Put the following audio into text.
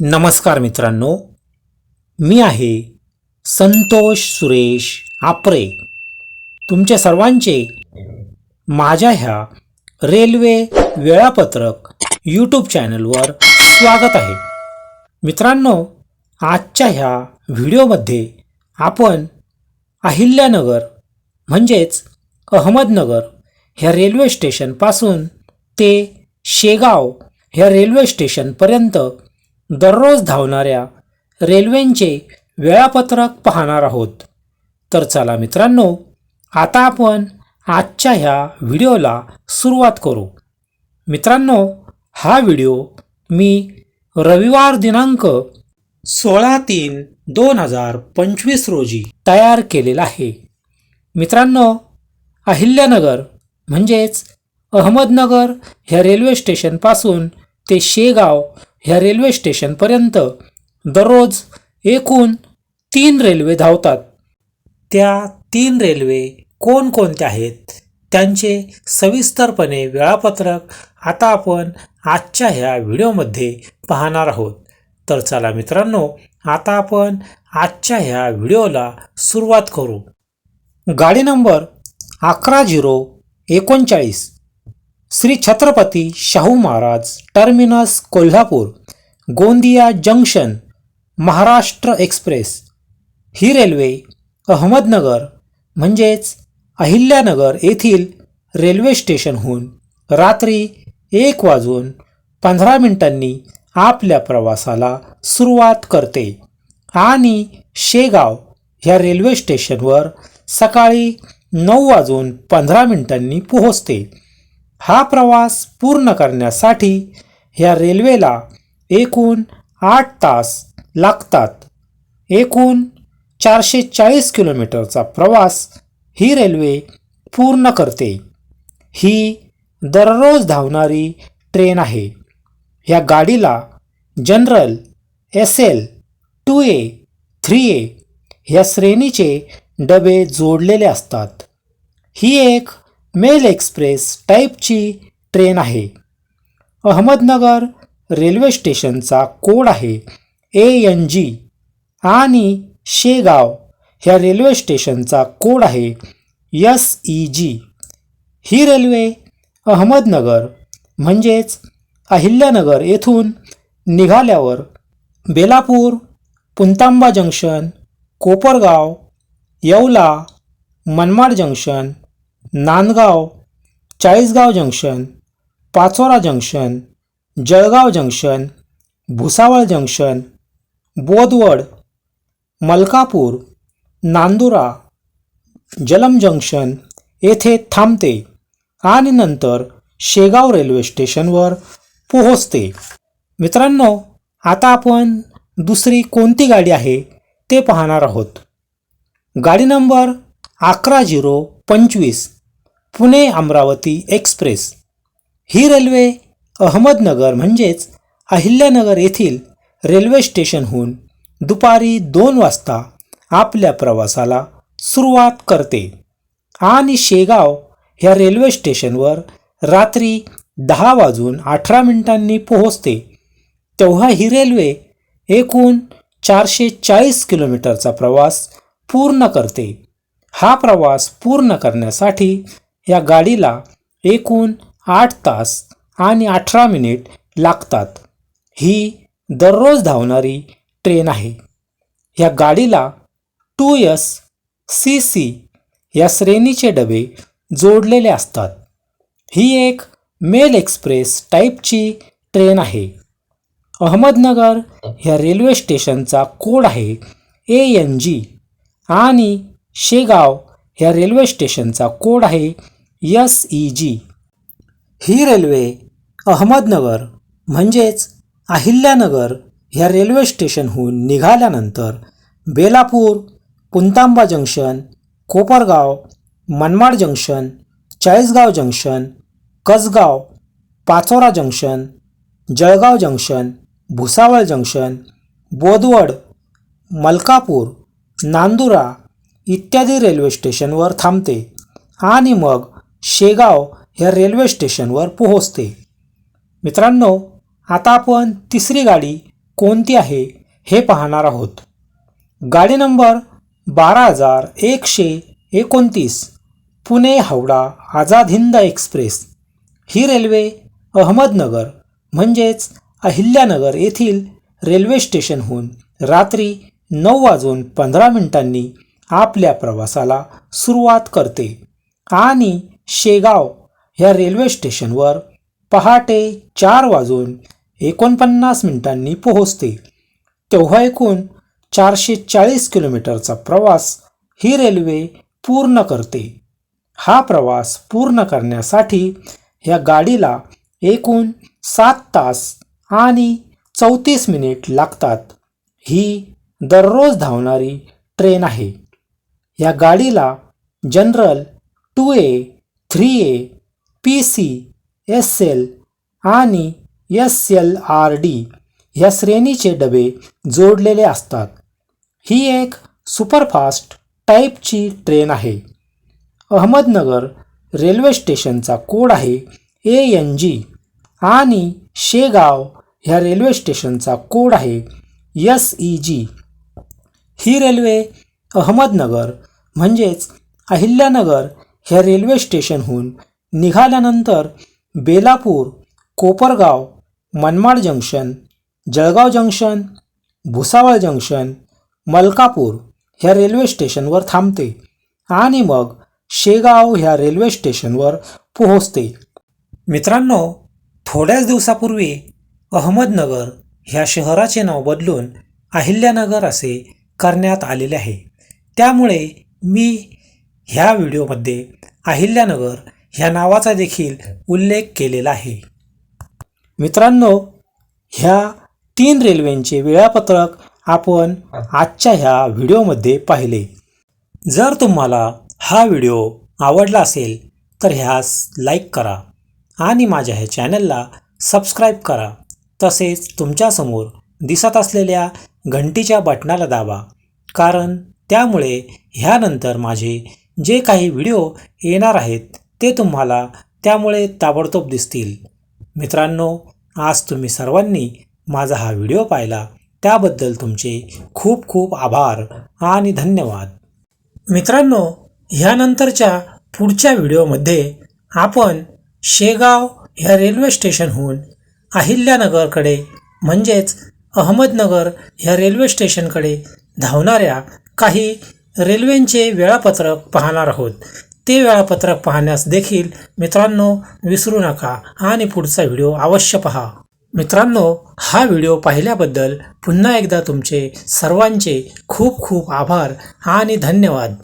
नमस्कार मित्रांनो मी आहे संतोष सुरेश आपरे. तुमच्या सर्वांचे माझ्या ह्या रेल्वे वेळापत्रक यूट्यूब चॅनलवर स्वागत आहे. मित्रांनो आजच्या ह्या व्हिडिओमध्ये आपण अहिल्यानगर म्हणजेच अहमदनगर ह्या रेल्वे स्टेशनपासून ते शेगाव ह्या रेल्वे स्टेशनपर्यंत दररोज धावणाऱ्या रेल्वेंचे वेळापत्रक पाहणार आहोत. तर चला मित्रांनो आता आपण आजच्या ह्या व्हिडिओला सुरुवात करू. मित्रांनो हा व्हिडिओ मी रविवार दिनांक सोळा तीन दोन हजार पंचवीस रोजी तयार केलेला आहे. मित्रांनो अहिल्यानगर म्हणजेच अहमदनगर ह्या रेल्वे स्टेशनपासून ते शेगाव ह्या रेल्वे स्टेशनपर्यंत दररोज एकूण तीन रेल्वे धावतात. त्या तीन रेल्वे कोणकोणत्या आहेत? त्यांचे सविस्तरपणे वेळापत्रक आता आपण आजच्या ह्या व्हिडिओमध्ये पाहणार आहोत. तर चला मित्रांनो आता आपण आजच्या ह्या व्हिडिओला सुरुवात करू. गाडी नंबर अकरा झिरो एकोणचाळीस. Shri Chhatrapati Shahu Maharaj terminus Kolhapur Gondia junction Maharashtra express. ही रेल्वे अहमदनगर म्हणजेच अहिल्यानगर येथील रेल्वे स्टेशनहून रात्री एक वाजून पंधरा मिनिटांनी आपल्या प्रवासाला सुरुवात करते. आणि शेगाव ह्या रेल्वे स्टेशनवर सकाळी नऊ वाजून पंधरा मिनिटांनी पोहोचते. हा प्रवास पूर्ण करण्यासाठी ह्या रेल्वेला एकूण आठ तास लागतात. एकूण चारशे चाळीस किलोमीटरचा प्रवास ही रेल्वे पूर्ण करते. ही दररोज धावणारी ट्रेन आहे. ह्या गाडीला general S L two A three A ह्या श्रेणीचे डबे जोडलेले असतात. ही एक मेल एक्सप्रेस टाईपची ट्रेन आहे. अहमदनगर रेल्वे स्टेशनचा कोड आहे ए एन जी आणि शेगाव ह्या रेल्वे स्टेशनचा कोड आहे एस ई जी ही रेल्वे अहमदनगर म्हणजेच अहिल्यानगर येथून निघाल्यावर Belapur Puntamba junction Kopargaon Yeola Manmad junction Nandgaon Chalisgaon junction Pachora junction Jalgaon junction Bhusawal junction Bodwad Malkapur Nandura Jalamb junction येथे थांबते आणि नंतर शेगाव रेल्वे स्टेशनवर पोहोचते. मित्रांनो आता आपण दुसरी कोणती गाडी आहे ते पाहणार आहोत. गाडी नंबर अकरा झिरो पंचवीस. पुणे अमरावती एक्सप्रेस. ही रेल्वे अहमदनगर म्हणजेच अहिल्यानगर येथील रेल्वे स्टेशनहून दुपारी दोन वाजता आपल्या प्रवासाला सुरुवात करते. आणि शेगाव ह्या रेल्वे स्टेशनवर रात्री दहा वाजून अठरा मिनिटांनी पोहोचते. तेव्हा ही रेल्वे एकूण चारशे चाळीस किलोमीटरचा प्रवास पूर्ण करते. हा प्रवास पूर्ण करण्यासाठी या गाडीला एकूण आठ तास आणि अठरा मिनिट लागतात. ही दररोज धावणारी ट्रेन आहे. या गाडीला टू एस सी सी या श्रेणीचे डबे जोडलेले असतात. ही एक मेल एक्सप्रेस टाईपची ट्रेन आहे. अहमदनगर ह्या रेल्वे स्टेशनचा कोड आहे ए एन जी आणि शेगाव ह्या रेल्वे स्टेशनचा कोड आहे यस ई जी. ही रेल्वे अहमदनगर म्हणजेच अहिल्यानगर ह्या रेल्वे स्टेशनहून निघाल्यानंतर Belapur Puntamba junction Kopargaon Manmad junction Chalisgaon junction Kasgaon Pachora junction Jalgaon junction Bhusawal junction Bodwad Malkapur Nandura इत्यादी रेल्वे स्टेशनवर थांबते. आणि मग शेगाव ह्या रेल्वे स्टेशनवर पोहोचते. मित्रांनो आता आपण तिसरी गाडी कोणती आहे हे पाहणार आहोत. गाडी नंबर बारा हजार एकशे एकोणतीस पुणे हावडा आझाद हिंद एक्सप्रेस. ही रेल्वे अहमदनगर म्हणजेच अहिल्यानगर येथील रेल्वे स्टेशनहून रात्री नऊ वाजून पंधरा मिनिटांनी आपल्या प्रवासाला सुरुवात करते आणि शेगाव ह्या रेल्वे स्टेशनवर पहाटे चार वाजून एकोणपन्नास मिनिटांनी पोहोचते. तेव्हा एकूण चारशे चाळीस किलोमीटरचा प्रवास ही रेल्वे पूर्ण करते. हा प्रवास पूर्ण करण्यासाठी या गाडीला एकूण सात तास आणि चौतीस मिनिट लागतात. ही दररोज धावणारी ट्रेन आहे. या गाडीला general two A three A P C S L आणि एस एल आर डी या श्रेणीचे डबे जोडलेले असतात. ही एक सुपरफास्ट टाईपची ट्रेन आहे. अहमदनगर रेल्वे स्टेशनचा कोड आहे ए एन जी आणि शेगाव ह्या रेल्वे स्टेशनचा कोड आहे एस ई जी. ही रेल्वे अहमदनगर म्हणजेच अहिल्यानगर ह्या रेल्वे स्टेशनहून निघाल्यानंतर Belapur Kopargaon Manmad junction Jalgaon junction Bhusawal junction Malkapur ह्या रेल्वे स्टेशनवर थांबते आणि मग शेगाव ह्या रेल्वे स्टेशनवर पोहोचते. मित्रांनो थोड्याच दिवसापूर्वी अहमदनगर ह्या शहराचे नाव बदलून अहिल्यानगर असे करण्यात आलेले आहे. त्यामुळे मी ह्या व्हिडिओमध्ये अहिल्यानगर ह्या नावाचा देखील उल्लेख केलेला आहे. मित्रांनो ह्या तीन रेल्वेंचे वेळापत्रक आपण आजच्या ह्या व्हिडिओमध्ये पाहिले. जर तुम्हाला हा व्हिडिओ आवडला असेल तर ह्यास लाईक करा आणि माझ्या ह्या चॅनलला सबस्क्राईब करा. तसेच तुमच्यासमोर दिसत असलेल्या घंटीच्या बटणाला दाबा कारण त्यामुळे ह्यानंतर माझे जे काही व्हिडिओ येणार आहेत ते तुम्हाला त्यामुळे ताबडतोब दिसतील. मित्रांनो आज तुम्ही सर्वांनी माझा हा व्हिडिओ पाहिला. त्याबद्दल तुमचे खूप खूप आभार आणि धन्यवाद. मित्रांनो ह्यानंतरच्या पुढच्या व्हिडिओमध्ये आपण शेगाव ह्या रेल्वे स्टेशनहून अहिल्यानगरकडे म्हणजेच अहमदनगर ह्या रेल्वे स्टेशनकडे धावणाऱ्या काही रेल्वेंचे वेळापत्रक पाहणार आहोत. ते वेळापत्रक पाहण्यास देखील मित्रांनो विसरू नका आणि पुढचा व्हिडिओ अवश्य पहा. मित्रांनो हा व्हिडिओ पाहिल्याबद्दल पुन्हा एकदा तुमचे सर्वांचे खूप खूप आभार आणि धन्यवाद.